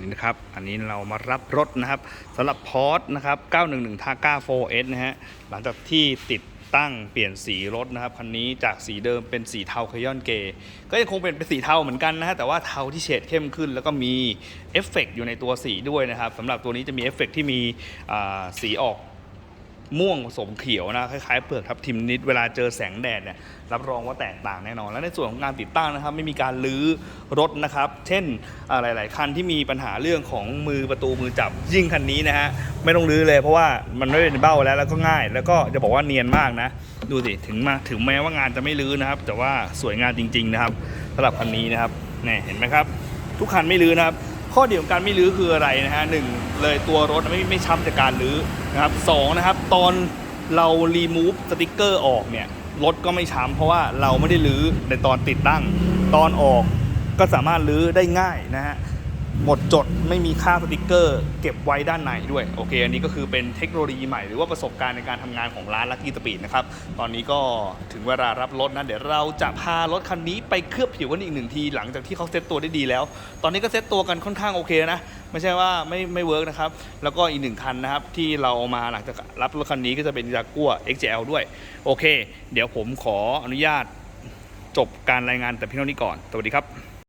นี้นะครับ อันนี้เรามารับรถนะครับสำหรับพอร์ตนะครับ 911 t a g a 4S นะฮะ หลังจากที่ติดตั้งเปลี่ยนสีรถนะครับคันนี้จากสีเดิมเป็นสีเทาคยอนเกย์ก็ยังคงเป็นเป็นสีเทาเหมือนกันนะฮะแต่ว่าเทาที่เฉดเข้มขึ้น แล้วก็มีเอฟเฟกต์อยู่ในตัวสีด้วยนะครับสำหรับตัวนี้จะมีเอฟเฟกต์ที่มีสีออก ม่วงผสมเขียวนะคล้ายๆเปลือกทับทิมนิดเวลาเจอแสงแดดเนี่ยรับรองว่าแตกต่างแน่นอน และในส่วนของการติดตั้งนะครับ ไม่มีการลื้อรถนะครับ เช่นหลาย ๆ คันที่มีปัญหาเรื่องของมือประตูมือจับยิ่งคันนี้นะฮะไม่ต้องลื้อเลยเพราะว่ามันไม่เป็นเบ้าแล้วแล้วก็ง่าย แล้วก็จะบอกว่าเนียนมากนะ ดูสิถึงมาถึงแม้ว่างานจะไม่ลื้อนะครับ แต่ว่าสวยงามจริง ๆ นะครับสำหรับคันนี้นะครับนี่เห็นไหมครับ ทุกคันไม่ลื้อนะครับ ข้อดีของการไม่ลื้อคืออะไรนะฮะหนึ่งเลยตัวรถไม่ไม่ช้ำจากการลื้อนะครับสองนะครับตอนเรารีมูฟสติกเกอร์ออกเนี่ยรถก็ไม่ช้ำเพราะว่าเราไม่ได้ลื้อในตอนติดตั้ง ตอนออกก็สามารถลื้อได้ง่ายนะฮะ หมดจดไม่มีค่าสติกเกอร์ เก็บไว้ด้านในด้วยโอเค อันนี้ก็คือเป็นเทคโนโลยีใหม่หรือว่าประสบการณ์ในการทำงานของร้านลักกี้สปีดนะครับ ตอนนี้ก็ถึงเวลารับรถนะเดี๋ยวเราจะพารถคันนี้ไปเคลือบผิวกันอีกหนึ่งที หลังจากที่เขาเซ็ตตัวได้ดีแล้ว ตอนนี้ก็เซ็ตตัวกันค่อนข้างโอเคนะ ไม่ใช่ว่าไม่ไม่เวิร์กนะครับ แล้วก็อีกหนึ่งคันนะครับที่เราเอามาหลังจากรับรถคันนี้ก็จะเป็นจากัว XJL ด้วยโอเค เดี๋ยวผมขออนุญาตจบการรายงานแต่เพียงเท่านี้ก่อน สวัสดีครับ